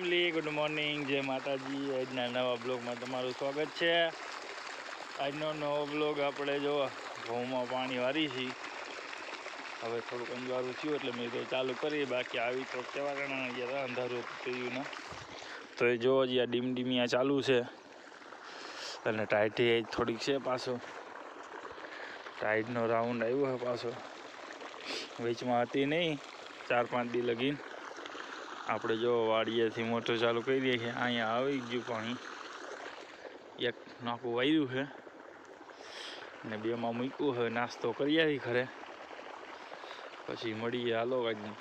Family good morning જય માતાજી. આજના નવા બ્લોગમાં તમારું સ્વાગત છે. આજનો નવો બ્લોગ આપણે જો ઘઉંમાં પાણી વારી છીએ હવે થોડુંક અંજવાળું થયું એટલે મેં તો ચાલુ કરી બાકી આવી તો કેવા ગણા ગયા અંધારું થયું ને. તો એ જો હજી આ ડીમ ડીમિયા ચાલુ છે. અને ટાઈટી થોડીક છે પાછો. ટાઈટનો રાઉન્ડ આવ્યો છે પાછો. વેચમાં હતી નહીં. ચાર પાંચ દી લગીને. આપણે જો વાડીએથી મોટર ચાલુ કરી દઈએ છીએ, અહીંયા આવી ગયું પાણી. એક નાકું વાર્યું છે. ને બેમાં મૂક્યું છે, નાસ્તો કરી આવી ઘરે. પછી મળીએ, હાલો કાંઈ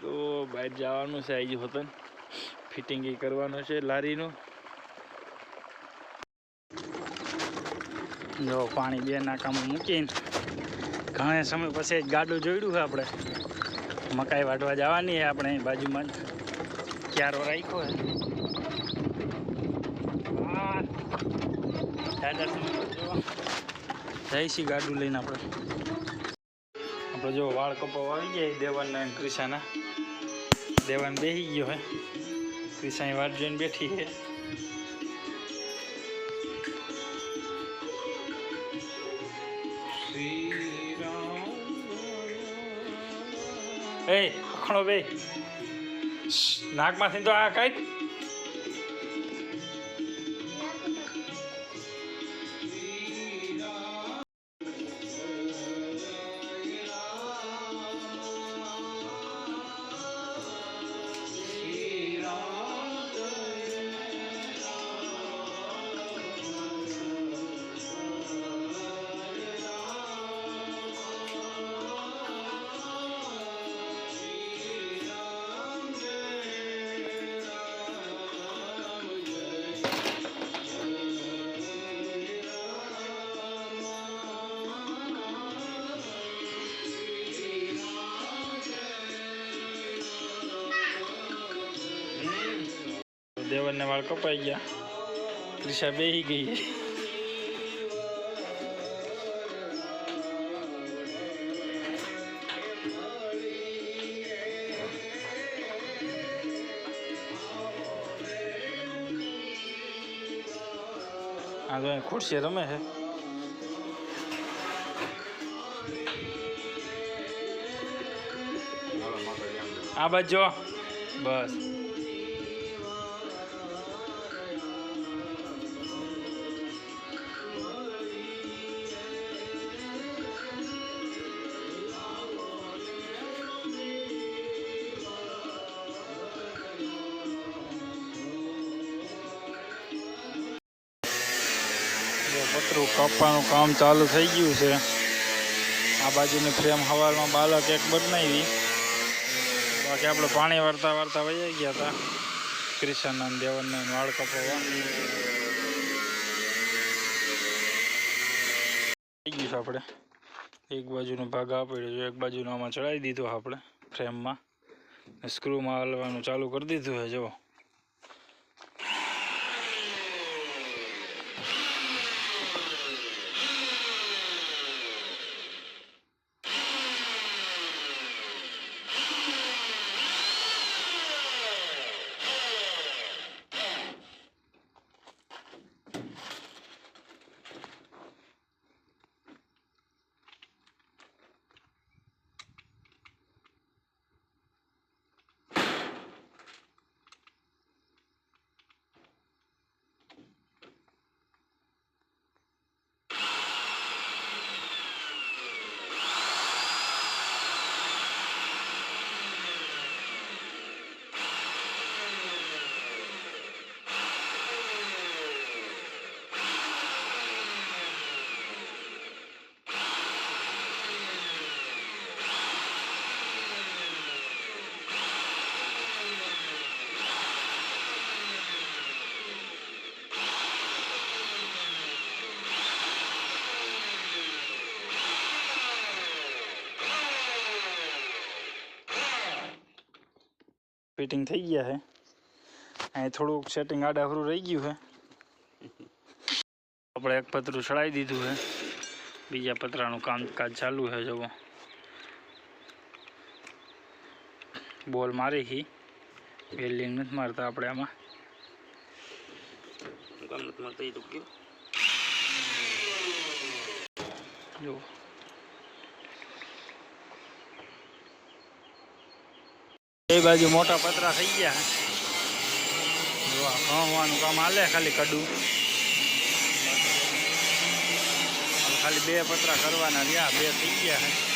તો બહાર જવાનું છે આવી ગયું હતું ફિટિંગ કરવાનું છે, લારીનું. જો પાણી બે નાકામાં મૂકીને ઘણા સમય પછી ગાડું જોયું છે આપણે. મકાઈ વાટવા જવાની છે આપણે બાજુમાં ક્યારો રાખ્યો છે. હા. દાદા તમે જો. જઈશી ગાડું લઈને આપણે. આપણે જો વાળ કપાવ આવી ગયા દેવાનના અને ક્રિશાના. દેવાન બેસી ગયો હે ક્રિશાની વાટ જોઈને બેઠી છે. એ ખણો બે નાકમાંથી તો આ કાંઈ દેવનને વાળ કપાઈ ગયા. ત્રિષા બેહી ગઈ. આ તો ખુરશી રમે છે. આ બાજુ બસ. પતરું કાપવાનું કામ ચાલુ થઈ ગયું છે. આ બાજુની ફ્રેમ હવારમાં બાલક એક બનાવી. બાકી આપણે પાણી વાર્તા વાર્તા વહી ગયા હતા. ક્રિશન દેવનને વાળ કપાવવા થઈ ગયું છે આપણે. એક બાજુનો ભાગ આપેલો છે, એક બાજુનો આમાં ચડાવી દીધો આપણે ફ્રેમમાં સ્ક્રૂમાં હલવાનું ચાલુ કરી દીધું છે જો ફિટિંગ થઈ ગયા છે. અહીં થોડુંક સેટિંગ આડાહરું રહી ગયું છે. આપણે એક પતરું ચડાવી દીધું છે. બીજા પતરાનું કામકાજ ચાલુ છે જુઓ. બોલ મારી હી. વેલ્ડિંગ નથી મારતા આપણે આમાં. ગમતમાં તઈ તો ગયો જો એ બાજુ મોટા પતરા થઈ ગયા ઘઉંવાનું કામ હાલે ખાલી કડું. ખાલી બે પતરા કરવાના રહ્યા, બે થઈ ગયા